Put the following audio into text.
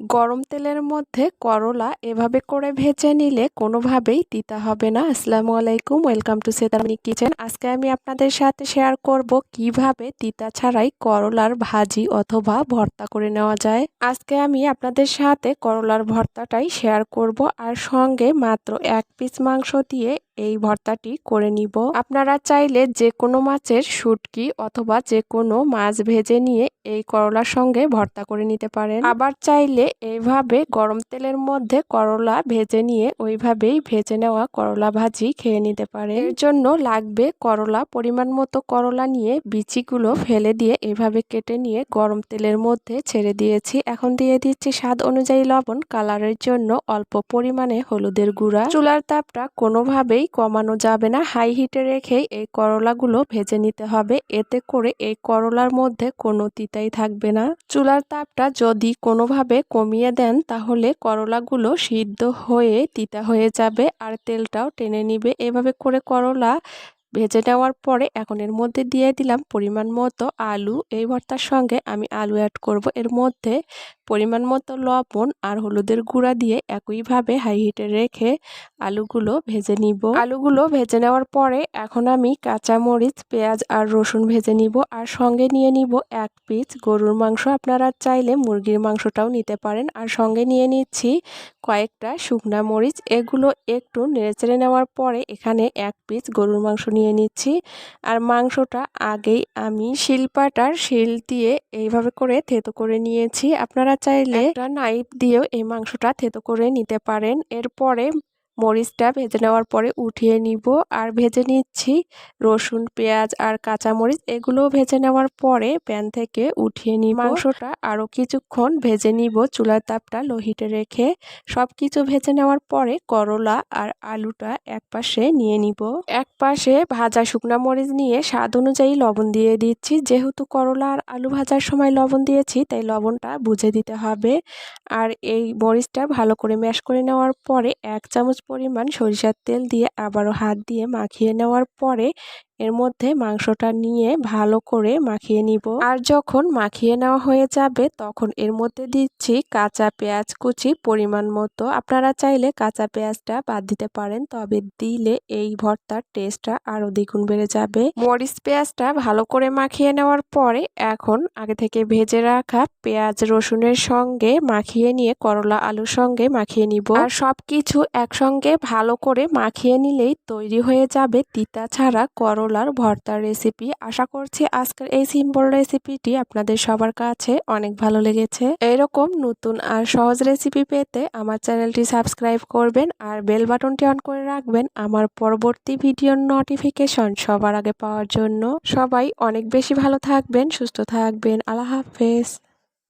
গরম তেলের মধ্যে করলা এভাবে করে ভেজে নিলে কোনোভাবেই তিতা হবে না। আসসালামু আলাইকুম, ওয়েলকাম টু সেতারনি কিচেন। আজকে আমি আপনাদের সাথে শেয়ার করব কীভাবে তিতা ছাড়াই করলার ভাজি অথবা ভর্তা করে নেওয়া যায়। আজকে আমি আপনাদের সাথে করলার ভর্তাটাই শেয়ার করব, আর সঙ্গে মাত্র এক পিস মাংস দিয়ে এই ভর্তাটি করে নিব। আপনারা চাইলে যে কোনো মাছের শুটকি অথবা যে কোনো মাছ ভেজে নিয়ে এই করলার সঙ্গে ভর্তা করে নিতে পারেন। আবার চাইলে এইভাবে গরম তেলের মধ্যে করলা ভেজে নিয়ে ওইভাবেই ভেজে নেওয়া করলা ভাজি খেয়ে নিতে পারে এর জন্য লাগবে করলা, পরিমাণ মতো করলা নিয়ে বিচিগুলো ফেলে দিয়ে এভাবে কেটে নিয়ে গরম তেলের মধ্যে ছেড়ে দিয়েছি। এখন দিয়ে দিচ্ছি স্বাদ অনুযায়ী লবণ। কালারের জন্য অল্প পরিমাণে হলুদের গুঁড়া। চুলার তাপটা কোনোভাবেই কমানো যাবে না। হাই হিটে রেখেই এই করলাগুলো ভেজে নিতে হবে। এতে করে এই করলার মধ্যে কোনো তিতাই থাকবে না। চুলার তাপটা যদি কোনোভাবে কমিয়ে দেন, তাহলে করলাগুলো সিদ্ধ হয়ে তিতা হয়ে যাবে আর তেলটাও টেনে নিবে। এভাবে করে করলা ভেজে নেওয়ার পরে এখন এর মধ্যে দিয়ে দিলাম পরিমাণ মতো আলু। এই ভর্তার সঙ্গে আমি আলু অ্যাড করব। এর মধ্যে পরিমাণ মতো লবণ আর হলুদের গুঁড়া দিয়ে একইভাবে হাই হিটে রেখে আলুগুলো ভেজে নিব। আলুগুলো ভেজে নেওয়ার পরে এখন আমি কাঁচা মরিচ পেঁয়াজ আর রসুন ভেজে নিব আর সঙ্গে নিয়ে নিব এক পিস গরুর মাংস। আপনারা চাইলে মুরগির মাংসটাও নিতে পারেন। আর সঙ্গে নিয়ে নিচ্ছি কয়েকটা শুকনা মরিচ। এগুলো একটু নেড়েচেড়ে নেওয়ার পরে এখানে এক পিস গরুর মাংস নিয়ে নিচ্ছি। আর মাংসটা আগেই আমি শিলপাটার শিল দিয়ে এইভাবে করে থেতো করে নিয়েছি। আপনারা চাইলে একটা নাইফ দিয়েও এই মাংসটা থেতো করে নিতে পারেন। এরপরে মরিচটা ভেজে নেওয়ার পরে উঠিয়ে নিব আর ভেজে নিচ্ছি রসুন, পেঁয়াজ আর কাঁচা মরিচ এগুলো ভেজে নেওয়ার পরে প্যান থেকে উঠিয়ে নিব। মাংসটা আরও কিছুক্ষণ ভেজে নিব। চুলার তাপটা লোহিটে রেখে সব কিছু ভেজে নেওয়ার পরে করলা আর আলুটা এক পাশে নিয়ে নিব। এক পাশে ভাজা শুকনা মরিচ নিয়ে স্বাদ অনুযায়ী লবণ দিয়ে দিচ্ছি। যেহেতু করলা আর আলু ভাজার সময় লবণ দিয়েছি, তাই লবণটা বুঝে দিতে হবে। আর এই মরিচটা ভালো করে ম্যাশ করে নেওয়ার পরে এক চামচ পরিমাণ সরিষার তেল দিয়ে আবারও হাত দিয়ে মাখিয়ে নেওয়ার পরে এর মধ্যে মাংসটা নিয়ে ভালো করে মাখিয়ে নিব। আর যখন মাখিয়ে নেওয়া হয়ে যাবে, তখন এর মধ্যে দিচ্ছি কাঁচা পেঁয়াজ কুচি পরিমাণ মতো। আপনারা চাইলে কাঁচা পেঁয়াজটা বাদ দিতে পারেন, তবে দিলে এই ভর্তার টেস্টটা আরও দ্বিগুণ বেড়ে যাবে। মরিচ পেঁয়াজটা ভালো করে মাখিয়ে নেওয়ার পরে এখন আগে থেকে ভেজে রাখা পেঁয়াজ রসুনের সঙ্গে মাখিয়ে নিয়ে করলা আলুর সঙ্গে মাখিয়ে নিব। আর সব কিছু একসঙ্গে ভালো করে মাখিয়ে নিলেই তৈরি হয়ে যাবে তিতা ছাড়া করলা করলার ভর্তার রেসিপি আশা করছি আজকের এই সিম্পল রেসিপিটি আপনাদের সবার কাছে অনেক ভালো লেগেছে। এরকম নতুন আর সহজ রেসিপি পেতে আমার চ্যানেলটি সাবস্ক্রাইব করবেন আর বেল বাটনটি অন করে রাখবেন আমার পরবর্তী ভিডিওর নোটিফিকেশন সবার আগে পাওয়ার জন্য। সবাই অনেক বেশি ভালো থাকবেন, সুস্থ থাকবেন। আল্লাহ হাফেজ।